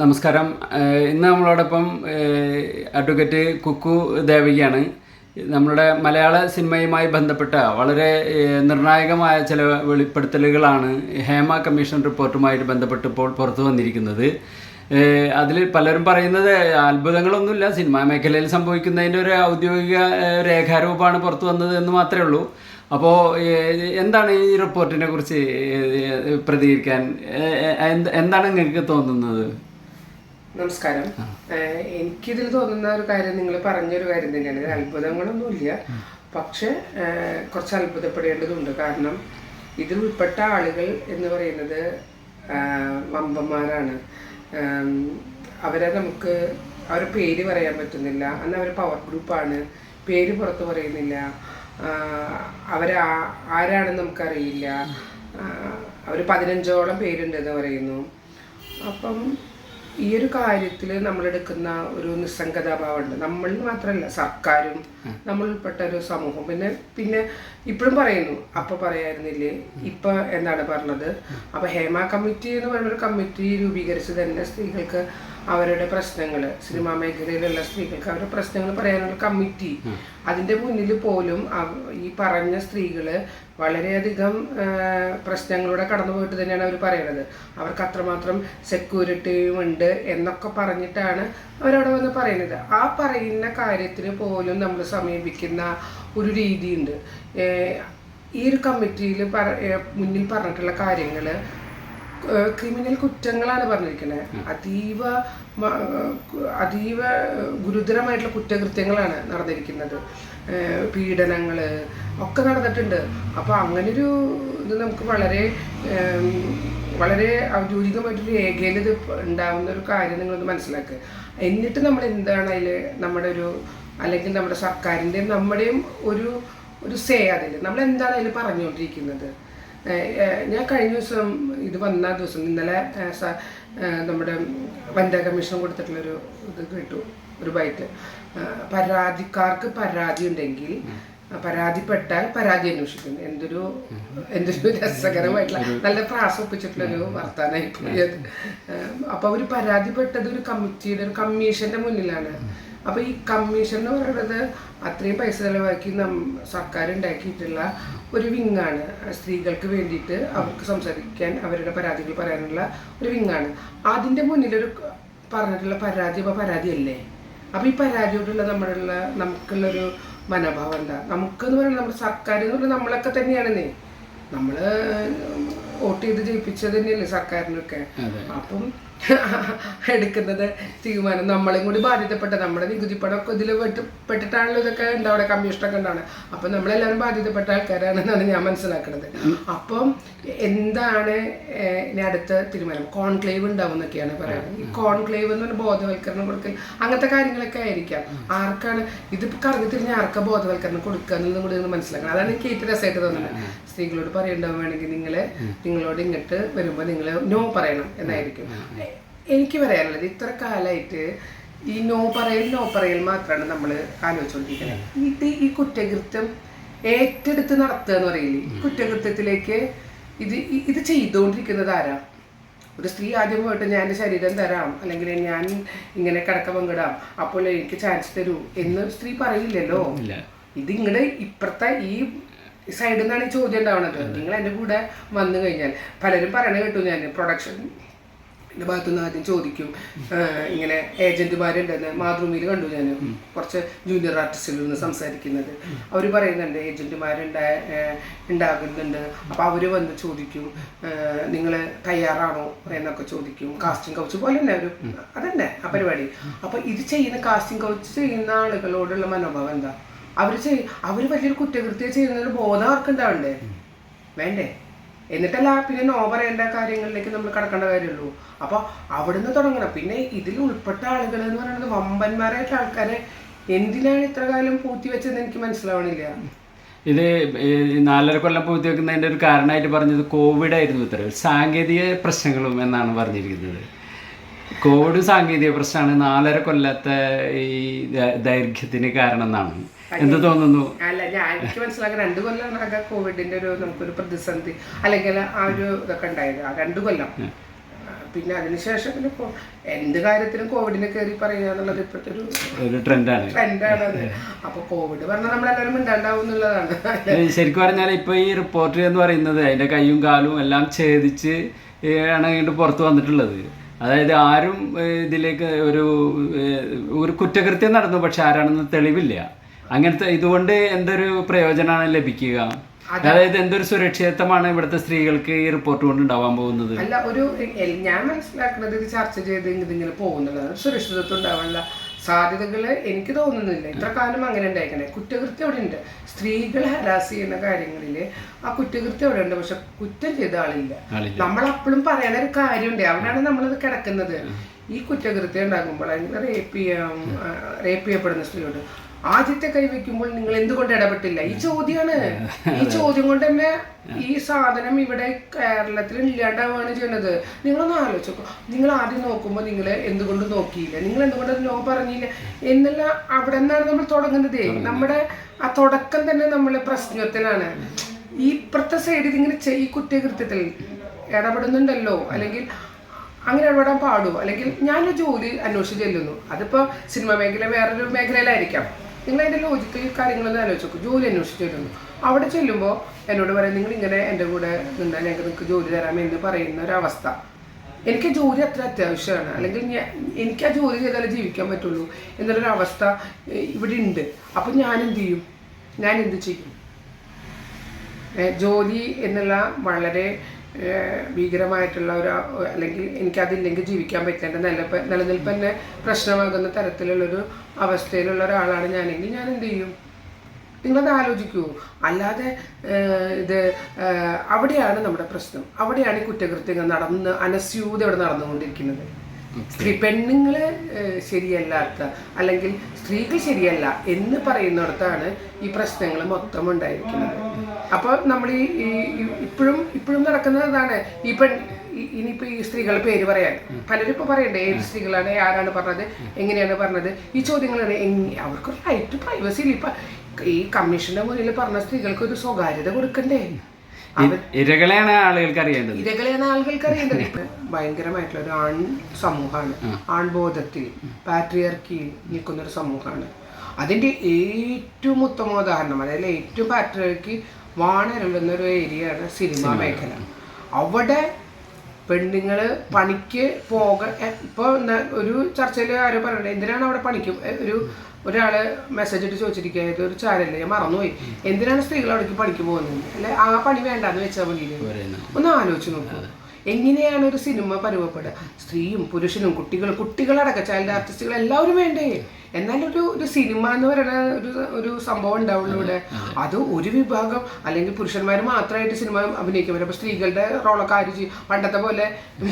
നമസ്കാരം. ഇന്ന് നമ്മളോടൊപ്പം അഡ്വക്കേറ്റ് കുക്കു ദേവികയാണ്. നമ്മുടെ മലയാള സിനിമയുമായി ബന്ധപ്പെട്ട വളരെ നിർണായകമായ ചില വെളിപ്പെടുത്തലുകളാണ് ഹേമ കമ്മീഷൻ റിപ്പോർട്ടുമായിട്ട് ബന്ധപ്പെട്ട് ഇപ്പോൾ പുറത്തു വന്നിരിക്കുന്നത്. അതിൽ പലരും പറയുന്നത് അത്ഭുതങ്ങളൊന്നുമില്ല സിനിമാ മേഖലയിൽ സംഭവിക്കുന്നതിന്റെ ഒരു ഔദ്യോഗിക രേഖാരൂപമാണ് പുറത്തു വന്നത് എന്ന് മാത്രമേ ഉള്ളൂ. അപ്പോൾ എന്താണ് ഈ റിപ്പോർട്ടിനെ കുറിച്ച് പ്രതികരിക്കാൻ എന്താണ് നിങ്ങൾക്ക് തോന്നുന്നത്? നമസ്കാരം. എനിക്കിതിൽ തോന്നുന്ന ഒരു കാര്യം നിങ്ങൾ പറഞ്ഞൊരു കാര്യം തന്നെയാണ് ഇത് അത്ഭുതങ്ങളൊന്നുമില്ല പക്ഷെ കുറച്ച് അത്ഭുതപ്പെടേണ്ടതുണ്ട്. കാരണം ഇതിൽ ഉൾപ്പെട്ട ആളുകൾ എന്ന് പറയുന്നത് വമ്പന്മാരാണ്. അവരെ നമുക്ക് അവരുടെ പേര് പറയാൻ പറ്റുന്നില്ല. അന്ന് അവർ പവർ ഗ്രൂപ്പാണ് പേര് പുറത്ത് പറയുന്നില്ല. അവരാ ആരാണെന്ന് നമുക്കറിയില്ല. അവർ പതിനഞ്ചോളം പേരുണ്ടെന്ന് പറയുന്നു. അപ്പം ഈ ഒരു കാര്യത്തിൽ നമ്മൾ എടുക്കുന്ന ഒരു നിസ്സംഗതാഭാവമുണ്ട്. നമ്മൾ മാത്രമല്ല സർക്കാരും നമ്മൾ ഉൾപ്പെട്ട ഒരു സമൂഹം. പിന്നെ പിന്നെ ഇപ്പോഴും പറയുന്നു അപ്പൊ പറയായിരുന്നില്ലേ ഇപ്പൊ എന്താണ് പറഞ്ഞത്. അപ്പൊ ഹേമ കമ്മിറ്റി എന്ന് പറയുന്ന ഒരു കമ്മിറ്റി രൂപീകരിച്ച് തന്നെ സ്ത്രീകൾക്ക് അവരുടെ പ്രശ്നങ്ങൾ സിനിമാ മേഖലയിലുള്ള സ്ത്രീകൾക്ക് അവരുടെ പ്രശ്നങ്ങൾ പറയാനുള്ള കമ്മിറ്റി. അതിന്റെ മുന്നിൽ പോലും ഈ പറഞ്ഞ സ്ത്രീകൾ വളരെയധികം പ്രശ്നങ്ങളുടെ കടന്നു പോയിട്ട് തന്നെയാണ് അവർ പറയുന്നത് അവർക്ക് അത്രമാത്രം സെക്യൂരിറ്റിയും ഉണ്ട് എന്നൊക്കെ പറഞ്ഞിട്ടാണ് അവരവിടെ വന്ന് പറയുന്നത് ആ പറയുന്ന കാര്യത്തിന് പോലും നമ്മൾ സമീപിക്കുന്ന ഒരു രീതിയുണ്ട്. ഈ ഒരു കമ്മിറ്റിയിൽ മുന്നിൽ പറഞ്ഞിട്ടുള്ള കാര്യങ്ങൾ ക്രിമിനൽ കുറ്റങ്ങളാണ് പറഞ്ഞിരിക്കുന്നത് അതീവ അതീവ ഗുരുതരമായിട്ടുള്ള കുറ്റകൃത്യങ്ങളാണ് നടന്നിരിക്കുന്നത്. പീഡനങ്ങൾ ഒക്കെ നടന്നിട്ടുണ്ട്. അപ്പോൾ അങ്ങനൊരു ഇത് നമുക്ക് വളരെ വളരെ ഔദ്യോഗികമായിട്ടൊരു രേഖയിൽ ഇത് ഉണ്ടാകുന്ന ഒരു കാര്യം നിങ്ങളൊന്ന് മനസ്സിലാക്കുക എന്നിട്ട് നമ്മൾ എന്താണ് അതിൽ നമ്മുടെ ഒരു അല്ലെങ്കിൽ നമ്മുടെ സർക്കാരിന്റെയും നമ്മുടെയും ഒരു ഒരു സേ അതിൽ നമ്മൾ എന്താണ് അതിൽ പറഞ്ഞുകൊണ്ടിരിക്കുന്നത്? ഞാൻ കഴിഞ്ഞ ദിവസം ഇത് വന്ന ദിവസം ഇന്നലെ നമ്മുടെ വനിതാ കമ്മീഷൻ കൊടുത്തിട്ടുള്ളൊരു ഇത് കേട്ടു ഒരു ബൈറ്റ്. പരാതിക്കാർക്ക് പരാതി ഉണ്ടെങ്കിൽ പരാതിപ്പെട്ടാൽ പരാതി അന്വേഷിക്കുന്നു. എന്തൊരു എന്തൊരു രസകരമായിട്ടുള്ള നല്ല പ്രാസം ഒപ്പിച്ചിട്ടുള്ളൊരു വർത്താനായി പോയത്. അത് ഏഹ് അപ്പൊ അവർ പരാതിപ്പെട്ടത് ഒരു കമ്മിറ്റിയുടെ ഒരു കമ്മീഷന്റെ മുന്നിലാണ്. അപ്പൊ ഈ കമ്മീഷൻ എന്ന് പറയുന്നത് അത്രയും പൈസ ചെലവാക്കി നം സർക്കാർ ഉണ്ടാക്കിയിട്ടുള്ള ഒരു വിങ്ങാണ് സ്ത്രീകൾക്ക് വേണ്ടിയിട്ട് അവർക്ക് സംസാരിക്കാൻ അവരുടെ പരാതികൾ പറയാനുള്ള ഒരു വിങ്ങാണ് അതിന്റെ മുന്നിലൊരു പറഞ്ഞിട്ടുള്ള പരാതി അപ്പൊ പരാതിയല്ലേ? അപ്പൊ ഈ പരാതിയോടുള്ള നമ്മളുള്ള നമുക്കുള്ളൊരു മനോഭാവം എന്താ? നമുക്ക് എന്ന് പറയുന്നത് നമ്മുടെ സർക്കാർ എന്ന് പറയുന്നത് നമ്മളൊക്കെ തന്നെയാണെന്നേ. നമ്മൾ വോട്ട് ചെയ്ത് ജയിപ്പിച്ചത് തന്നെയല്ലേ സർക്കാരിനൊക്കെ. അപ്പം എടുക്കുന്നത് തീരുമാനം. നമ്മളെയും കൂടി ബാധ്യതപ്പെട്ട നമ്മുടെ നികുതി ഒക്കെ ഇതിൽ പെട്ട് പെട്ടിട്ടാണല്ലോ ഇതൊക്കെ ഉണ്ടാവുക കമ്മീഷനൊക്കെ ഉണ്ടാണ് അപ്പം നമ്മളെല്ലാവരും ബാധ്യതപ്പെട്ട ആൾക്കാരാണെന്നാണ് ഞാൻ മനസ്സിലാക്കുന്നത് അപ്പം എന്താണ് ഇനി അടുത്ത തീരുമാനം? കോൺക്ലേവ് ഉണ്ടാവും എന്നൊക്കെയാണ് പറയുന്നത്. ഈ കോൺക്ലേവ് എന്ന് പറഞ്ഞ ബോധവൽക്കരണം കൊടുക്കൽ അങ്ങനത്തെ കാര്യങ്ങളൊക്കെ ആയിരിക്കാം. ആർക്കാണ് ഇതിപ്പോൾ കറങ്ങി തിരിഞ്ഞ് ആർക്കാ ബോധവൽക്കരണം കൊടുക്കുക എന്നുള്ളതും കൂടി നിങ്ങൾ മനസ്സിലാക്കണം. അതാണ് എനിക്ക് ഏറ്റവും രസമായിട്ട് തോന്നുന്നത്. സ്ത്രീകളോട് പറയേണ്ടത് വേണമെങ്കിൽ നിങ്ങൾ നിങ്ങളോട് ഇങ്ങോട്ട് വരുമ്പോൾ നിങ്ങൾ നോ പറയണം എന്നായിരിക്കും. എനിക്ക് പറയാനുള്ളത് ഇത്ര കാലമായിട്ട് ഈ നോ പറയൽ നോ പറയൽ മാത്രമാണ് നമ്മൾ ആലോചിച്ചുകൊണ്ടിരിക്കുന്നത് ഇത് ഈ കുറ്റകൃത്യം ഏറ്റെടുത്ത് നടത്തുക എന്ന് പറയില്ലേ? ഈ കുറ്റകൃത്യത്തിലേക്ക് ഇത് ഇത് ചെയ്തുകൊണ്ടിരിക്കുന്നത് ആരാ? ഒരു സ്ത്രീ ആദ്യം പോയിട്ട് ഞാൻ എന്റെ ശരീരം തരാം അല്ലെങ്കിൽ ഞാൻ ഇങ്ങനെ കിടക്ക പങ്കിടാം അപ്പോൾ എനിക്ക് ചാൻസ് തരൂ എന്ന് സ്ത്രീ പറയില്ലല്ലോ. ഇത് ഇങ്ങടെ ഇപ്പുറത്തെ ഈ സൈഡിൽ നിന്നാണ് ഈ ചോദ്യം ഉണ്ടാവുന്നത് നിങ്ങൾ എന്റെ കൂടെ വന്നു കഴിഞ്ഞാൽ പലരും പറയണ കേട്ടു ഞാൻ. പ്രൊഡക്ഷൻ എന്റെ ഭാഗത്തുനിന്ന് ആദ്യം ചോദിക്കും. ഇങ്ങനെ ഏജന്റുമാരുണ്ടെന്ന് മാതൃഭൂമിയിൽ കണ്ടു ഞാൻ കുറച്ച് ജൂനിയർ ആർട്ടിസ്റ്റുകളിൽ നിന്ന് സംസാരിക്കുന്നത്. അവർ പറയുന്നുണ്ട് ഏജന്റുമാരുണ്ട ഉണ്ടാകുന്നുണ്ട്. അപ്പോൾ അവർ വന്ന് ചോദിക്കും നിങ്ങൾ തയ്യാറാണോ എന്നൊക്കെ ചോദിക്കും. കാസ്റ്റിംഗ് കൗച്ച് പോലെ തന്നെ ഒരു അതന്നെ ആ പരിപാടി. അപ്പോൾ ഇത് ചെയ്യുന്ന കാസ്റ്റിംഗ് കൗച്ച് ചെയ്യുന്ന ആളുകളോടുള്ള മനോഭാവം എന്താ? അവർ ചെയ് അവർ വലിയൊരു കുറ്റകൃത്യം ചെയ്യുന്നൊരു ബോധം ആർക്കുണ്ടാവണ്ടേ? വേണ്ടേ? എന്നിട്ടല്ല പിന്നെ നോ പറയേണ്ട കാര്യങ്ങളിലേക്ക് നമ്മൾ കടക്കേണ്ട കാര്യമുള്ളൂ. അപ്പോൾ അവിടുന്ന് തുടങ്ങണം. പിന്നെ ഇതിൽ ഉൾപ്പെട്ട ആളുകൾ എന്ന് പറയുന്നത് വമ്പന്മാരായിട്ടുള്ള ആൾക്കാരെ എന്തിനാണ് ഇത്ര കാലം പൂത്തി വെച്ചതെന്ന് എനിക്ക് മനസ്സിലാവണില്ല. ഇത് നാലര കൊല്ലം പൂത്തി വെക്കുന്നതിന്റെ ഒരു കാരണമായിട്ട് പറഞ്ഞത് കോവിഡ് ആയിരുന്നു ഇത്ര സാങ്കേതിക പ്രശ്നങ്ങളും എന്നാണ് പറഞ്ഞിരിക്കുന്നത്. കോവിഡ് സാങ്കേതിക പ്രശ്നമാണ്. നാലര കൊല്ലത്തെ ഈ ദൈർഘ്യത്തിന് കാരണം എന്നാണ്. എന്ത് തോന്നുന്നു? അല്ല ഞാൻ എനിക്ക് മനസ്സിലാക്കാൻ രണ്ടു കൊല്ലം കോവിഡിന്റെ ഒരു നമുക്കൊരു പ്രതിസന്ധി അല്ലെങ്കിൽ ആ ഒരു ഇതൊക്കെ ഉണ്ടായത്. ആ രണ്ടു കൊല്ലം. പിന്നെ അതിനുശേഷം പിന്നെ എന്ത് കാര്യത്തിനും കോവിഡിനെ കയറി പറയുക എന്നുള്ളത് ഇപ്പോഴത്തെ ഒരു ട്രെൻഡാണ്. ട്രെൻഡാണ് അപ്പൊ കോവിഡ് പറഞ്ഞാൽ നമ്മളെല്ലാവരും മിണ്ടാണ്ടാവും എന്നുള്ളതാണ്. ശരിക്കും പറഞ്ഞാൽ ഇപ്പൊ ഈ റിപ്പോർട്ട് എന്ന് പറയുന്നത് അതിന്റെ കൈയും കാലും എല്ലാം ഛേദിച്ച് ആണ് ഇങ്ങോട്ട് പുറത്ത് വന്നിട്ടുള്ളത്. അതായത് ആരും ഇതിലേക്ക് ഒരു ഒരു കുറ്റകൃത്യം നടന്നു പക്ഷെ ആരാണെന്ന് തെളിവില്ല. അങ്ങനത്തെ ഇതുകൊണ്ട് എന്തൊരു പ്രയോജനമാണ് ലഭിക്കുക? അതായത് എന്തൊരു സുരക്ഷിതത്വമാണ് ഇവിടുത്തെ സ്ത്രീകൾക്ക് ഈ റിപ്പോർട്ട് കൊണ്ട് ഉണ്ടാവാൻ പോകുന്നത്? അല്ല ഒരു ഞാൻ മനസ്സിലാക്കുന്നത് ഇത് ചർച്ച ചെയ്ത് ഇതിങ്ങനെ പോകുന്നുള്ളത് സുരക്ഷിതത്വം ഉണ്ടാവാനുള്ള സാധ്യതകൾ എനിക്ക് തോന്നുന്നില്ല. ഇത്ര കാലം അങ്ങനെ ഉണ്ടായിക്കണേ കുറ്റകൃത്യം അവിടെ ഉണ്ട് സ്ത്രീകൾ ഹരാസ് ചെയ്യുന്ന കാര്യങ്ങളിൽ ആ കുറ്റകൃത്യം അവിടെ ഉണ്ട് പക്ഷെ കുറ്റം ചെയ്ത ആളില്ല. നമ്മൾ അപ്പോഴും പറയുന്ന ഒരു കാര്യമുണ്ട്. അവിടെയാണ് നമ്മളത് കിടക്കുന്നത്. ഈ കുറ്റകൃത്യം ഉണ്ടാകുമ്പോൾ അതിന് റേപ്പ് ചെയ്യാം റേപ്പ് ചെയ്യപ്പെടുന്ന സ്ത്രീയോട് ആദ്യത്തെ കൈ വെക്കുമ്പോൾ നിങ്ങൾ എന്തുകൊണ്ട് ഇടപെട്ടില്ല? ഈ ചോദ്യമാണ് ഈ ചോദ്യം കൊണ്ട് തന്നെ ഈ സാധനം ഇവിടെ കേരളത്തിൽ ഇല്ലാണ്ടാവുകയാണ് ചെയ്യുന്നത്. നിങ്ങളൊന്ന് ആലോചിക്കും നിങ്ങൾ ആദ്യം നോക്കുമ്പോൾ നിങ്ങൾ എന്തുകൊണ്ട് നോക്കിയില്ല? നിങ്ങൾ എന്തുകൊണ്ട് നോ പറഞ്ഞില്ല? എന്നല്ല അവിടെ നിന്നാണ് നമ്മൾ തുടങ്ങുന്നത്. നമ്മുടെ ആ തുടക്കം തന്നെ നമ്മൾ പ്രശ്നത്തിലാണ്. ഈ ഇപ്പുറത്തെ സൈഡിൽ ഇങ്ങനെ ഈ കുറ്റകൃത്യത്തിൽ ഇടപെടുന്നുണ്ടല്ലോ. അല്ലെങ്കിൽ അങ്ങനെ ഇടപെടാൻ പാടുമോ അല്ലെങ്കിൽ ഞാനൊരു ജോലി അന്വേഷിച്ച് ചെല്ലുന്നു. അതിപ്പോ സിനിമ മേഖല വേറൊരു മേഖലയിലായിരിക്കാം. നിങ്ങൾ അതിന്റെ ലോജിക്കൽ കാര്യങ്ങളൊന്നും ആലോചിച്ച് നോക്കും ജോലി അന്വേഷിച്ച് അവിടെ ചെല്ലുമ്പോൾ എന്നോട് പറയാം നിങ്ങൾ ഇങ്ങനെ എന്റെ കൂടെ നിന്നാൽ ഞങ്ങൾക്ക് നിങ്ങൾക്ക് ജോലി തരാം എന്ന് പറയുന്ന ഒരവസ്ഥ. എനിക്ക് ജോലി അത്ര അത്യാവശ്യമാണ്. അല്ലെങ്കിൽ ഞാൻ എനിക്ക് ആ ജോലി ചെയ്താലേ ജീവിക്കാൻ പറ്റുള്ളൂ എന്നുള്ളൊരു അവസ്ഥ ഇവിടെ ഉണ്ട്. അപ്പം ഞാൻ എന്ത് ചെയ്യും? ഞാൻ എന്ത് ചെയ്യും ജോലി എന്നുള്ള വളരെ ഭീകരമായിട്ടുള്ള ഒരു അല്ലെങ്കിൽ എനിക്കതില്ലെങ്കിൽ ജീവിക്കാൻ പറ്റേണ്ട നിലപ്പ് നിലനിൽപ്പ് തന്നെ പ്രശ്നമാകുന്ന തരത്തിലുള്ളൊരു അവസ്ഥയിലുള്ള ഒരാളാണ് ഞാനെങ്കിൽ ഞാൻ എന്ത് ചെയ്യും? നിങ്ങളത് ആലോചിക്കൂ. അല്ലാതെ ഇത് അവിടെയാണ് നമ്മുടെ പ്രശ്നം. അവിടെയാണ് ഈ കുറ്റകൃത്യങ്ങൾ നടന്ന് അനസ്യൂത ഇവിടെ നടന്നുകൊണ്ടിരിക്കുന്നത്. സ്ത്രീ പെണ്ണുങ്ങൾ ശരിയല്ലാത്ത അല്ലെങ്കിൽ സ്ത്രീകൾ ശരിയല്ല എന്ന് പറയുന്നിടത്താണ് ഈ പ്രശ്നങ്ങൾ മൊത്തം ഉണ്ടായിരിക്കുന്നത്. അപ്പോൾ നമ്മൾ ഈ ഇപ്പോഴും ഇപ്പോഴും നടക്കുന്നതാണ് ഈ പെൺ ഇനിയിപ്പോ ഇനിയിപ്പോൾ ഈ സ്ത്രീകളുടെ പേര് പറയാൻ. പലരും ഇപ്പോൾ പറയണ്ടേ ഏത് സ്ത്രീകളാണ് ആരാണ് പറഞ്ഞത് എങ്ങനെയാണ് പറഞ്ഞത്? ഈ ചോദ്യങ്ങളാണ് എങ്ങനെ അവർക്ക് റൈറ്റ് പ്രൈവസി ഇല്ല. ഇപ്പം ഈ കമ്മീഷന്റെ മുന്നിൽ പറഞ്ഞ സ്ത്രീകൾക്ക് ഒരു സ്വകാര്യത കൊടുക്കണ്ടേ? ഇരകളെയാണ് ആളുകൾക്ക് അറിയേണ്ടത്. ഇരകളെയാണ് ആളുകൾക്ക് അറിയേണ്ടത്. ഇപ്പൊ ഭയങ്കരമായിട്ടുള്ള ഒരു ആൺ സമൂഹമാണ്. ആൺബോധത്തിൽ പാട്രിയർക്കിയിൽ നിൽക്കുന്ന ഒരു സമൂഹമാണ്. അതിന്റെ ഏറ്റവും ഉത്തമോദാഹരണം അതായത് ഏറ്റവും പാട്രിയർക്കി വാണരുള്ളുന്ന ഒരു ഏരിയയാണ് സിനിമാ മേഖല. അവിടെ പെണ്ണുങ്ങൾ പണിക്ക് പോക ഇപ്പോൾ ഒരു ചർച്ചയിൽ ആരോ പറയണത് എന്തിനാണ് അവിടെ പണിക്ക് ഒരു ഒരാൾ മെസ്സേജ് ഇട്ട് ചോദിച്ചിരിക്കുക ഇത് ഒരു ചാനലിൽ ഞാൻ മറന്നുപോയി. എന്തിനാണ് സ്ത്രീകൾ അവിടേക്ക് പണിക്ക് പോകുന്നത്? അല്ലെ ആ പണി വേണ്ടാന്ന് വെച്ചാൽ മതി ഒന്ന്. ആലോചിച്ച് നോക്കൂ. എങ്ങനെയാണ് ഒരു സിനിമ പരുവപ്പെടുക? സ്ത്രീയും പുരുഷനും കുട്ടികളും കുട്ടികളടക്കം ചൈൽഡ് ആർട്ടിസ്റ്റുകൾ എല്ലാവരും വേണ്ടേ? എന്നാലൊരു ഒരു ഒരു സിനിമ എന്ന് പറയുന്ന ഒരു ഒരു സംഭവം ഉണ്ടാവുള്ളൂ ഇവിടെ. അത്. ഒരു വിഭാഗം അല്ലെങ്കിൽ പുരുഷന്മാർ മാത്രമായിട്ട് സിനിമ അഭിനയിക്കാൻ പറ്റും സ്ത്രീകളുടെ റോളൊക്കെ ആര് ചെയ്യും? പണ്ടത്തെ പോലെ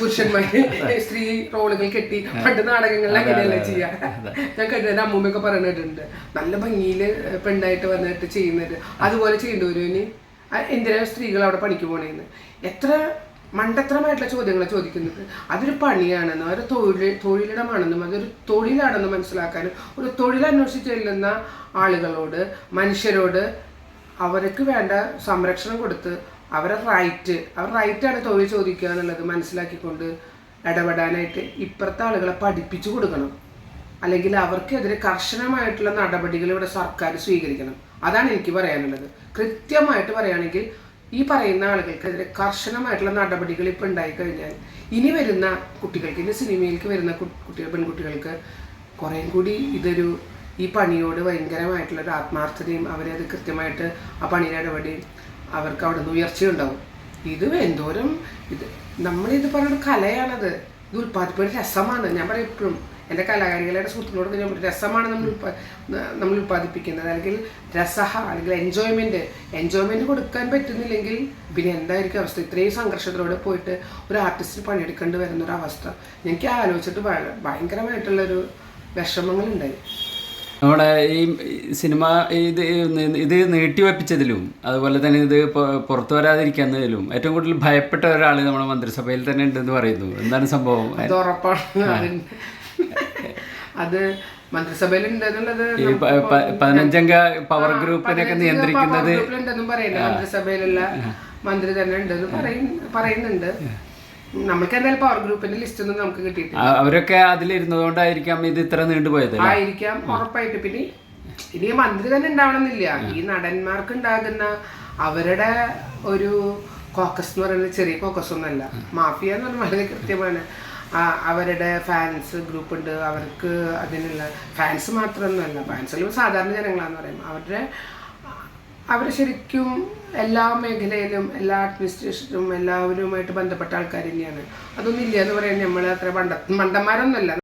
പുരുഷന്മാർ സ്ത്രീ റോളുകൾ കെട്ടി പണ്ട് നാടകങ്ങളിൽ അങ്ങനെയല്ലേ ചെയ്യാ? ഞാൻ കണ്ടത് അമ്മൂമ്മയൊക്കെ പറയുന്നിട്ടുണ്ട് നല്ല ഭംഗിയിൽ പെണ്ണായിട്ട് വന്നിട്ട് ചെയ്യുന്നത്. അതുപോലെ ചെയ്യേണ്ടി വരും ഇനി? എന്തിനാണ് സ്ത്രീകൾ അവിടെ പണിക്ക് പോണേന്ന്? എത്ര മണ്ടത്തരമായിട്ടുള്ള ചോദ്യങ്ങൾ ചോദിക്കുന്നത്. അതൊരു പണിയാണെന്നും അതൊരു തൊഴിൽ തൊഴിലിടമാണെന്നും അതൊരു തൊഴിലാണെന്നും മനസ്സിലാക്കാനും ഒരു തൊഴിൽ അന്വേഷിച്ച് ചെല്ലുന്ന ആളുകളോട് മനുഷ്യരോട് അവർക്ക് വേണ്ട സംരക്ഷണം കൊടുത്ത് അവരെ റൈറ്റ് അവർ റൈറ്റാണ് തൊഴിൽ ചോദിക്കുക എന്നുള്ളത് മനസ്സിലാക്കിക്കൊണ്ട് ഇടപെടാനായിട്ട് ഇപ്പുറത്തെ ആളുകളെ പഠിപ്പിച്ചു കൊടുക്കണം. അല്ലെങ്കിൽ അവർക്കെതിരെ കർശനമായിട്ടുള്ള നടപടികൾ ഇവിടെ സർക്കാർ സ്വീകരിക്കണം. അതാണ് എനിക്ക് പറയാനുള്ളത്. കൃത്യമായിട്ട് പറയുകയാണെങ്കിൽ ഈ പറയുന്ന ആളുകൾക്കെതിരെ കർശനമായിട്ടുള്ള നടപടികൾ ഇപ്പം ഉണ്ടായിക്കഴിഞ്ഞാൽ ഇനി വരുന്ന കുട്ടികൾക്ക് ഇനി സിനിമയിലേക്ക് വരുന്ന കുട്ടികൾ പെൺകുട്ടികൾക്ക് കുറേ കൂടി ഇതൊരു ഈ പണിയോട് ഭയങ്കരമായിട്ടുള്ള ഒരു ആത്മാർത്ഥതയും അവരെ അത് കൃത്യമായിട്ട് ആ പണിയിൽ ഇടപെടുകയും അവർക്ക് അവിടെ നിന്ന് ഉയർച്ചയുണ്ടാവും ഇത് എന്തോരം ഇത് നമ്മളിത് പറഞ്ഞൊരു കലയാണത്. ഇത് ഉൽപ്പാദിപ്പിക്കുന്ന രസമാണ്. ഞാൻ പറയും എപ്പോഴും എന്റെ കലാകാരികളുടെ സുഹൃത്തുക്കളോട് ഞാൻ രസമാണ് നമ്മൾ നമ്മൾ ഉൽപ്പാദിപ്പിക്കുന്നത്. അല്ലെങ്കിൽ രസഹ അല്ലെങ്കിൽ എൻജോയ്മെന്റ് എൻജോയ്മെന്റ് കൊടുക്കാൻ പറ്റുന്നില്ലെങ്കിൽ പിന്നെ എന്തായിരിക്കും അവസ്ഥ? ഇത്രയും സംഘർഷത്തിലൂടെ പോയിട്ട് ഒരു ആർട്ടിസ്റ്റിന് പണിയെടുക്കേണ്ടി വരുന്ന ഒരു അവസ്ഥ എനിക്ക് ആലോചിച്ചിട്ട് ഭയ- ഭയങ്കരമായിട്ടുള്ളൊരു വിഷമങ്ങളുണ്ടായി. നമ്മുടെ ഈ സിനിമ ഇത് ഇത് നീട്ടിവെപ്പിച്ചതിലും അതുപോലെ തന്നെ ഇത് പുറത്തു വരാതിരിക്കുന്നതിലും ഏറ്റവും കൂടുതൽ ഭയപ്പെട്ട ഒരാൾ നമ്മുടെ മന്ത്രിസഭയിൽ തന്നെ ഉണ്ടെന്ന് പറയുന്നു. എന്താണ് സംഭവം? ഉറപ്പാണ്. അത് മന്ത്രിസഭയിലുണ്ടെന്നുള്ളത് പതിനഞ്ചംഗ പവർ ഗ്രൂപ്പിനൊക്കെ നിയന്ത്രിക്കുന്നത് ഗ്രൂപ്പിലുണ്ടെന്നും പറയുന്നത് മന്ത്രിസഭയിലുള്ള മന്ത്രി തന്നെ ഉണ്ടെന്ന് പറയുന്നുണ്ട്. നമ്മൾക്ക് എന്തായാലും പവർ ഗ്രൂപ്പിന്റെ ലിസ്റ്റ് ഒന്നും നമുക്ക് കിട്ടിയിട്ടില്ല. അവരൊക്കെ അതിലിരുന്നതുകൊണ്ടായിരിക്കാം ഇത് ഇത്ര നീണ്ടുപോയത്? ആയിരിക്കാം ഉറപ്പായിട്ട്. പിന്നെ ഇനി മന്ത്രി തന്നെ ഉണ്ടാവണമെന്നില്ല. ഈ നടന്മാർക്ക് ഉണ്ടാകുന്ന അവരുടെ ഒരു കോക്കസ് എന്ന് പറയുന്നത് ചെറിയ കോക്കസ് ഒന്നല്ല മാഫിയ എന്ന് പറഞ്ഞാൽ വളരെ കൃത്യമാണ്. അവരുടെ ഫാൻസ് ഗ്രൂപ്പ് ഉണ്ട്. അവർക്ക് അതിനുള്ള ഫാൻസ് മാത്രമൊന്നുമല്ല. ഫാൻസിലും സാധാരണ ജനങ്ങളാന്ന് പറയും. അവരുടെ അവർ ശരിക്കും എല്ലാ മേഖലയിലും എല്ലാ അഡ്മിനിസ്ട്രേഷനും എല്ലാവരുമായിട്ട് ബന്ധപ്പെട്ട ആൾക്കാർ തന്നെയാണ്. അതൊന്നും ഇല്ല എന്ന് പറയാൻ നമ്മൾ അത്ര പണ്ട മണ്ടന്മാരൊന്നുമല്ല.